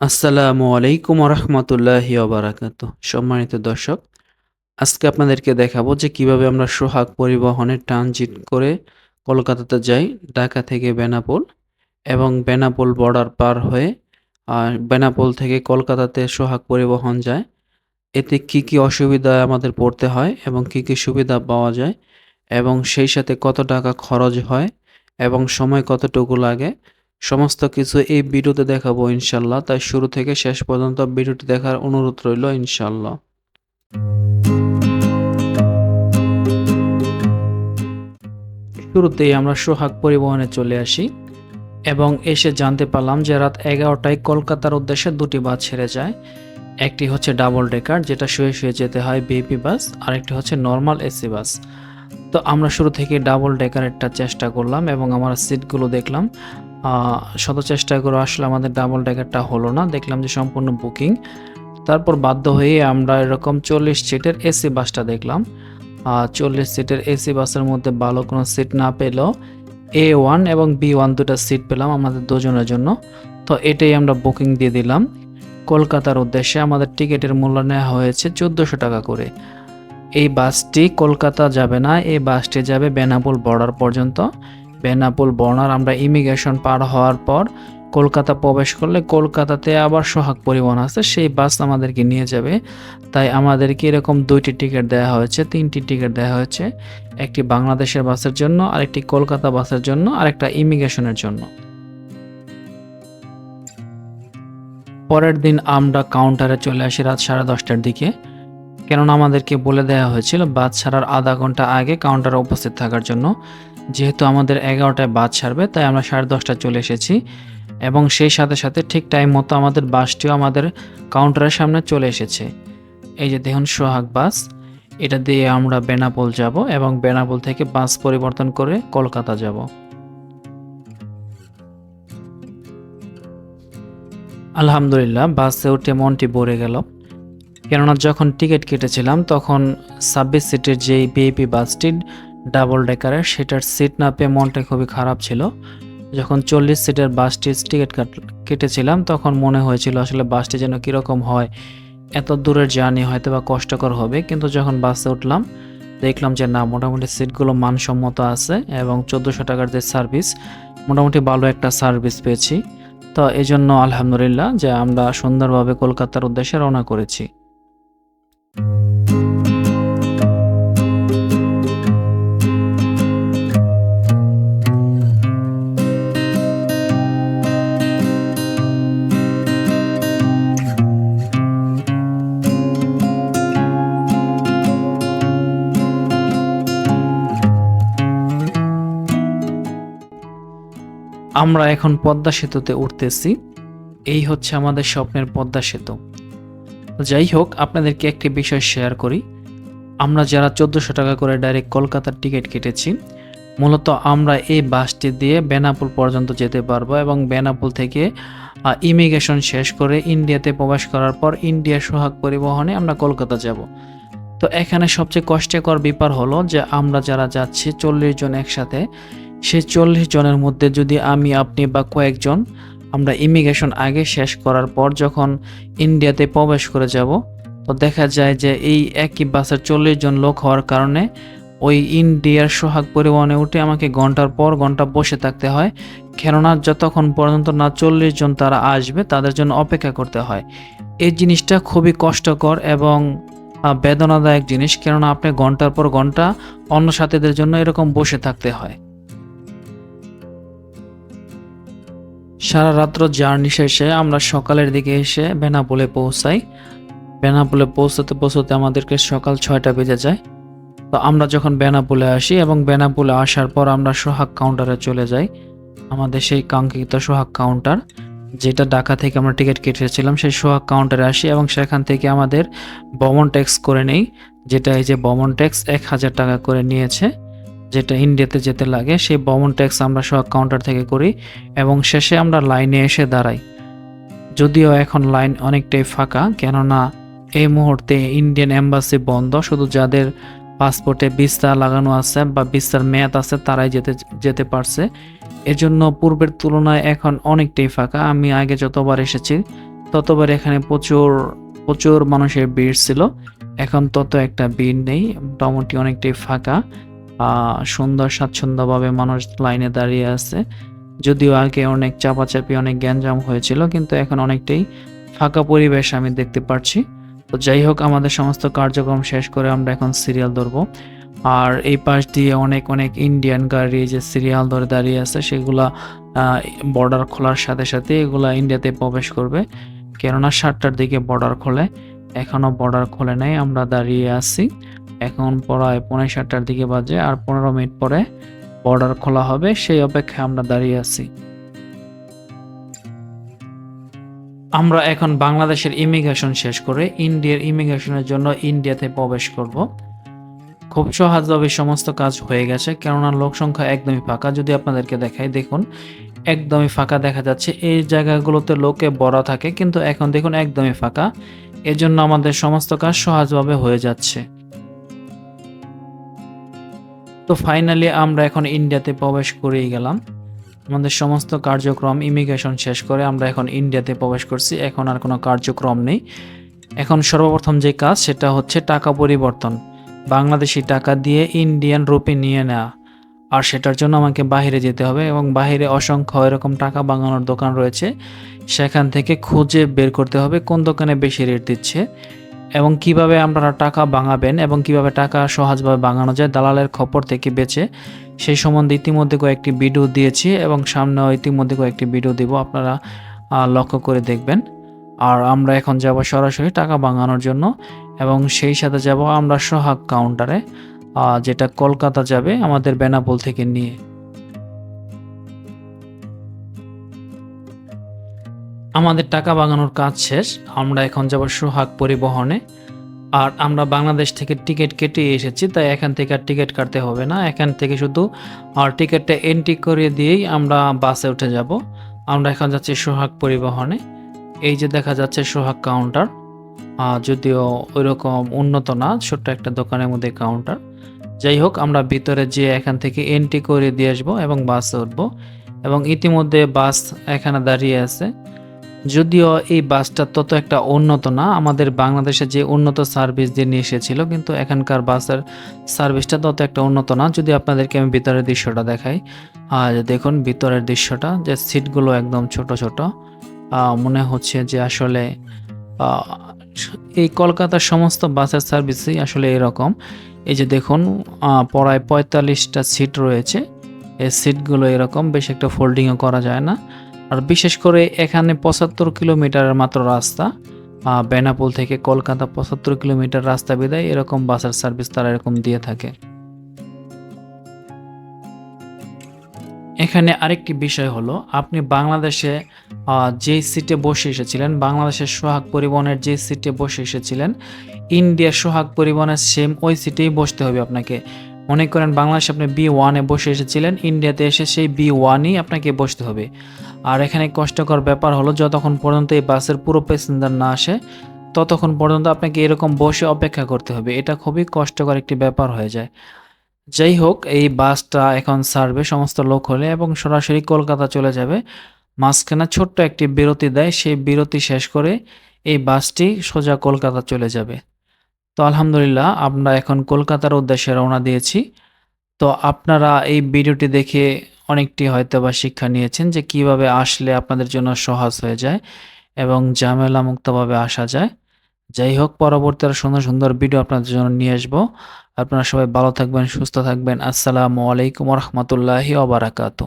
আসসালামু আলাইকুম রহমতুল্লাহি ওবারাকাত সম্মানিত দর্শক, আজকে আপনাদেরকে দেখাবো যে কীভাবে আমরা সোহাগ পরিবহনে ট্রানজিট করে কলকাতাতে যাই, ঢাকা থেকে বেনাপোল এবং বেনাপোল বর্ডার পার হয়ে, আর বেনাপোল থেকে কলকাতাতে সোহাগ পরিবহন যায়। এতে কি কি অসুবিধা আমাদের পড়তে হয় এবং কি কি সুবিধা পাওয়া যায় এবং সেই সাথে কত টাকা খরচ হয় এবং সময় কতটুকু লাগে সমস্ত কিছু এই ভিডিওতে দেখাবো ইনশাল্লাহ। তাই শুরু থেকে শেষ পর্যন্ত ভিডিওটি দেখার অনুরোধ রইল ইনশাল্লাহ। শুরুতেই আমরা সোহাগ পরিবহনে চলে আসি এবং এসে জানতে পারলাম যে রাত এগারোটায় কলকাতার উদ্দেশ্যে দুটি বাস ছেড়ে যায়। একটি হচ্ছে ডাবল ডেকার, যেটা শুয়ে শুয়ে যেতে হয় বিপি বাস আর একটি হচ্ছে নর্মাল এসি বাস। তো আমরা শুরু থেকে ডাবল ডেকারেরটা চেষ্টা করলাম এবং আমরা সিটগুলো দেখলাম। শত চেষ্টা করে আসলে আমাদের ডাবল ডেকারটা হলো না। দেখলাম যে সম্পূর্ণ বুকিং তারপর বাধ্য হয়ে আমরা এরকম চল্লিশ সিটের এসি বাসটা দেখলাম। চল্লিশ সিটের এসি বাসের মধ্যে ভালো কোনো সিট না পেলেও এ ওয়ান এবং বি ওয়ান দুটা সিট পেলাম আমাদের দুজনের জন্য। তো এটাই আমরা বুকিং দিয়ে দিলাম। কলকাতার উদ্দেশ্যে আমাদের টিকিটের মূল্য নেওয়া হয়েছে চোদ্দোশো টাকা করে। এই বাসটি কলকাতা যাবে না, এই বাসটি যাবে বেনাপুল বর্ডার পর্যন্ত। বেনাপুল বর্ডার আমরা ইমিগ্রেশন পার হওয়ার পর কলকাতা প্রবেশ করলে কলকাতাতে আবার সোহাগ পরিবহন আছে, সেই বাস আমাদেরকে নিয়ে যাবে। তাই আমাদেরকে এরকম দুইটি টিকিট দেওয়া হয়েছে, তিনটি টিকিট দেওয়া হয়েছে, একটি বাংলাদেশের বাসের জন্য, আরেকটি কলকাতা বাসের জন্য, আরেকটা ইমিগ্রেশনের জন্য। পরের দিন আমরা কাউন্টারে চলে আসি রাত সাড়ে দশটার দিকে। কেননা আমাদেরকে বলে দেওয়া হয়েছিল, বাস ছাড়ার আধা ঘণ্টা আগে কাউন্টারে উপস্থিত থাকার জন্য। যেহেতু আমাদের এগারোটায় বাস ছাড়বে, তাই আমরা সাড়ে দশটায় চলে এসেছি। এবং সেই সাথে সাথে ঠিক টাইম মতো আমাদের বাসটিও আমাদের কাউন্টারের সামনে চলে এসেছে। এই যে দেখুন সোহাগ বাস, এটা দিয়ে আমরা বেনাপোল যাব এবং বেনাপোল থেকে বাস পরিবর্তন করে কলকাতা যাব। আলহামদুলিল্লাহ, বাসে উঠে মনটি ভরে গেল। কেননা যখন টিকিট কেটেছিলাম, তখন ছাব্বিশ সিটের যেই বিএপি বাসটি ডাবল ডেকারের সেটার সিট না পেয়ে মনটা খুবই খারাপ ছিল। যখন চল্লিশ সিটের বাসটির টিকিট কেটেছিলাম, তখন মনে হয়েছিল আসলে বাসটি যেন কীরকম হয়, এত দূরের জার্নি হয়তো বা কষ্টকর হবে। কিন্তু যখন বাসে উঠলাম, দেখলাম যে না, মোটামুটি সিটগুলো মানসম্মত আছে এবং চোদ্দোশো টাকার যে সার্ভিস মোটামুটি ভালো একটা সার্ভিস পেয়েছি। তো এই জন্য আলহামদুলিল্লাহ যে আমরা সুন্দরভাবে কলকাতার উদ্দেশ্যে রওনা করেছি। আমরা এখন পদ্মা সেতুতে উঠতেছি। এই হচ্ছে আমাদের স্বপ্নের পদ্মা সেতু। যাই হোক, আপনাদেরকে একটি বিষয় শেয়ার করি। আমরা যারা চোদ্দোশো টাকা করে ডাইরেক্ট কলকাতার টিকিট কেটেছি, মূলত আমরা এই বাসটি দিয়ে বেনাপুল পর্যন্ত যেতে পারব এবং বেনাপুল থেকে ইমিগ্রেশন শেষ করে ইন্ডিয়াতে প্রবেশ করার পর ইন্ডিয়া সোহাগ পরিবহনে আমরা কলকাতা যাব। তো এখানে সবচেয়ে কষ্টকর ব্যাপার হলো যে আমরা যারা যাচ্ছি চল্লিশ জন একসাথে সেই চল্লিশ জনের মধ্যে যদি আমি, আপনি বা কয়েকজন, আমরা ইমিগ্রেশন আগে শেষ করার পর যখন ইন্ডিয়াতে প্রবেশ করে যাব, তো দেখা যায় যে এই একই বাসের চল্লিশ জন লোক হওয়ার কারণে ওই ইন্ডিয়ার সোহাগ পরিবহনে উঠে আমাকে ঘণ্টার পর ঘণ্টা বসে থাকতে হয়। কেননা যতক্ষণ পর্যন্ত না চল্লিশ জন তারা আসবে, তাদের জন্য অপেক্ষা করতে হয়। এই জিনিসটা খুবই কষ্টকর এবং বেদনাদায়ক জিনিস। কেননা আপনি ঘণ্টার পর ঘণ্টা অন্য সাথীদের জন্য এরকম বসে থাকতে হয়। সারা রাত্র জার্নি শেষে আমরা সকালের দিকে এসে বেনাপোলে পৌঁছাই। বেনাপোলে পৌঁছাতে পৌঁছাতে আমাদেরকে সকাল ছয়টা বেজে যায়। তো আমরা যখন বেনাপোলে আসি এবং বেনাপোলে আসার পর আমরা সোহাগ কাউন্টারে চলে যাই। আমাদের সেই কাঙ্ক্ষিত সোহাগ কাউন্টার যেটা ঢাকা থেকে আমরা টিকিট কেটেছিলাম, সেই সোহাগ কাউন্টারে আসি এবং সেখান থেকে আমাদের বমন ট্যাক্স করে নেই, যেটা এই যে বমন ট্যাক্স এক হাজার টাকা করে নিয়েছে। যেটা ইন্ডিয়াতে যেতে লাগে, সেই বমন ট্যাক্স আমরা সব কাউন্টার থেকে করি এবং শেষে আমরা লাইনে এসে দাঁড়াই। যদিও এখন লাইন অনেকটাই ফাঁকা, কেননা এই মুহূর্তে ইন্ডিয়ান এম্বাসি বন্ধ, শুধু যাদের পাসপোর্টে বিস্তার লাগানো আছে বা বিস্তার মেয়াদ আছে তারাই যেতে যেতে পারছে। এজন্য পূর্বের তুলনায় এখন অনেকটাই ফাঁকা। আমি আগে যতবার এসেছি, ততবার এখানে প্রচুর প্রচুর মানুষের ভিড় ছিল। এখন তত একটা ভিড় নেই মোটামুটি অনেকটাই ফাঁকা। সুন্দর, স্বাচ্ছন্দ্যভাবে মানুষ লাইনে দাঁড়িয়ে আছে। যদিও আগে অনেক চাপাচাপি, অনেক গ্যাঞ্জাম হয়েছিল, কিন্তু এখন অনেকটাই ফাঁকা পরিবেশ আমি দেখতে পাচ্ছি তো যাই হোক, আমাদের সমস্ত কার্যক্রম শেষ করে আমরা এখন সিরিয়াল ধরবো। আর এই পাশ দিয়ে অনেক অনেক ইন্ডিয়ান গাড়ি যে সিরিয়াল ধরে দাঁড়িয়ে আছে, সেগুলা বর্ডার খোলার সাথে সাথে এগুলা ইন্ডিয়াতে প্রবেশ করবে। কেননা সাতটার দিকে বর্ডার খোলে। এখনও বর্ডার খোলে নাই, আমরা দাঁড়িয়ে আছি। এখন প্রায় পৌনে সাতটার দিকে বাজে আর পনেরো মিনিট পরে বর্ডার খোলা হবে, সেই অপেক্ষায় আমরা দাঁড়িয়ে আছি। আমরা এখন বাংলাদেশের ইমিগ্রেশন শেষ করে ইন্ডিয়ার ইমিগ্রেশনের জন্য ইন্ডিয়াতে প্রবেশ করব। খুব সহজভাবে সমস্ত কাজ হয়ে গেছে, কেননা লোক সংখ্যা একদমই ফাঁকা। যদি আপনাদেরকে দেখাই, দেখুন, একদমই ফাঁকা দেখা যাচ্ছে। এই জায়গাগুলোতে লোকে বড় থাকে, কিন্তু এখন দেখুন একদমই ফাঁকা। এজন্য আমাদের সমস্ত কাজ সহজভাবে হয়ে যাচ্ছে। তো ফাইনালি আমরা এখন ইন্ডিয়াতে প্রবেশ করেই গেলাম। আমাদের সমস্ত কার্যক্রম ইমিগ্রেশন শেষ করে আমরা এখন ইন্ডিয়াতে প্রবেশ করছি। এখন আর কোনো কার্যক্রম নেই। এখন সর্বপ্রথম যে কাজ, সেটা হচ্ছে টাকা পরিবর্তন। বাংলাদেশি টাকা দিয়ে ইন্ডিয়ান রুপি নিয়ে নেওয়া। আর সেটার জন্য আমাকে বাইরে যেতে হবে এবং বাইরে অসংখ্য এরকম টাকা বাঙানোর দোকান রয়েছে। সেখান থেকে খুঁজে বের করতে হবে কোন দোকানে বেশি রেট দিচ্ছে। এবং কীভাবে আপনারা টাকা বাঙাবেন এবং কীভাবে টাকা সহজভাবে বাঙানো যায়, দালালের খপর থেকে বেঁচে, সেই সম্বন্ধে ইতিমধ্যে কয়েকটি ভিডিও দিয়েছি এবং সামনেও ইতিমধ্যে কয়েকটি ভিডিও দিব, আপনারা লক্ষ্য করে দেখবেন। আর আমরা এখন যাব সরাসরি টাকা বাঙানোর জন্য এবং সেই সাথে যাব আমরা সোহাগ কাউন্টারে যেটা কলকাতা যাবে আমাদের বেনাপোল থেকে নিয়ে। আমাদের টাকা বাগানোর কাজ শেষ, আমরা এখন যাব সোহাগ পরিবহনে। আর আমরা বাংলাদেশ থেকে টিকিট কেটে এসেছি, তাই এখান থেকে আর টিকিট কাটতে হবে না। এখান থেকে শুধু আর টিকিটটা এন্ট্রি করে দিয়েই আমরা বাসে উঠে যাব। আমরা এখন যাচ্ছি সোহাগ পরিবহনে। এই যে দেখা যাচ্ছে সোহাগ কাউন্টার যদিও ওইরকম উন্নত না, ছোট্ট একটা দোকানের মধ্যে কাউন্টার যাই হোক, আমরা ভিতরে যেয়ে এখান থেকে এন্ট্রি করে দিয়ে আসব এবং বাসে উঠবো। এবং ইতিমধ্যে বাস এখানে দাঁড়িয়ে আছে। যদিও এই বাসটা তত একটা উন্নত না, আমাদের বাংলাদেশে যে উন্নত সার্ভিস দিয়ে নিয়ে এসেছিল, কিন্তু এখানকার বাসের সার্ভিসটা তত একটা উন্নত না। যদি আপনাদেরকে আমি ভিতরের দৃশ্যটা দেখাই আর দেখুন ভিতরের দৃশ্যটা, যে সিটগুলো একদম ছোট ছোট। মনে হচ্ছে যে আসলে এই কলকাতার সমস্ত বাসের সার্ভিসই আসলে এরকম। এই যে দেখুন প্রায় পঁয়তাল্লিশটা সিট রয়েছে। এই সিটগুলো এরকম, বেশ একটা ফোল্ডিংও করা যায় না। আর বিশেষ করে এখানে পঁচাত্তর কিলোমিটারের মাত্র রাস্তা বেনাপোল থেকে কলকাতা পঁচাত্তর কিলোমিটার রাস্তা বিদায়, এরকম বাসের সার্ভিস তারা এরকম দিয়ে থাকে। এখানে আরেকটি বিষয় হলো, আপনি বাংলাদেশে যেই সিটে বসে এসেছিলেন, বাংলাদেশের সোহাগ পরিবহনের যে সিটে বসে এসেছিলেন ইন্ডিয়ার সোহাগ পরিবহনের সেম ওই সিটেই বসতে হবে আপনাকে। মনে করেন বাংলাদেশে আপনি বি ওয়ানে বসে এসেছিলেন ইন্ডিয়াতে এসে সেই বি ওয়ানই আপনাকে বসতে হবে। আর এখানে কষ্টকর ব্যাপার হলো, যতক্ষণ পর্যন্ত এই বাসের পুরো প্যাসেঞ্জার না আসে, ততক্ষণ পর্যন্ত আপনাকে এরকম বসে অপেক্ষা করতে হবে। এটা খুবই কষ্টকর একটি ব্যাপার হয়ে যায়। যাই হোক, এই বাসটা এখন সার্ভে সমস্ত লোক হলে এবং সরাসরি কলকাতা চলে যাবে। মাঝখানে ছোট্ট একটি বিরতি দেয়, সেই বিরতি শেষ করে এই বাসটি সোজা কলকাতা চলে যাবে। তো আলহামদুলিল্লাহ, আমরা এখন কলকাতার উদ্দেশ্যে রওনা দিয়েছি। তো আপনারা এই ভিডিওটি দেখে অনেকটি হয়তো বা শিক্ষা নিয়েছেন যে কীভাবে আসলে আপনাদের জন্য সহজ হয়ে যায় এবং ঝামেলা মুক্তভাবে আসা যায়। যাই হোক, পরবর্তী আর সুন্দর সুন্দর ভিডিও আপনাদের জন্য নিয়ে আসব। আপনারা সবাই ভালো থাকবেন, সুস্থ থাকবেন। আসসালামু আলাইকুম রহমতুল্লাহি ওবারাকাতু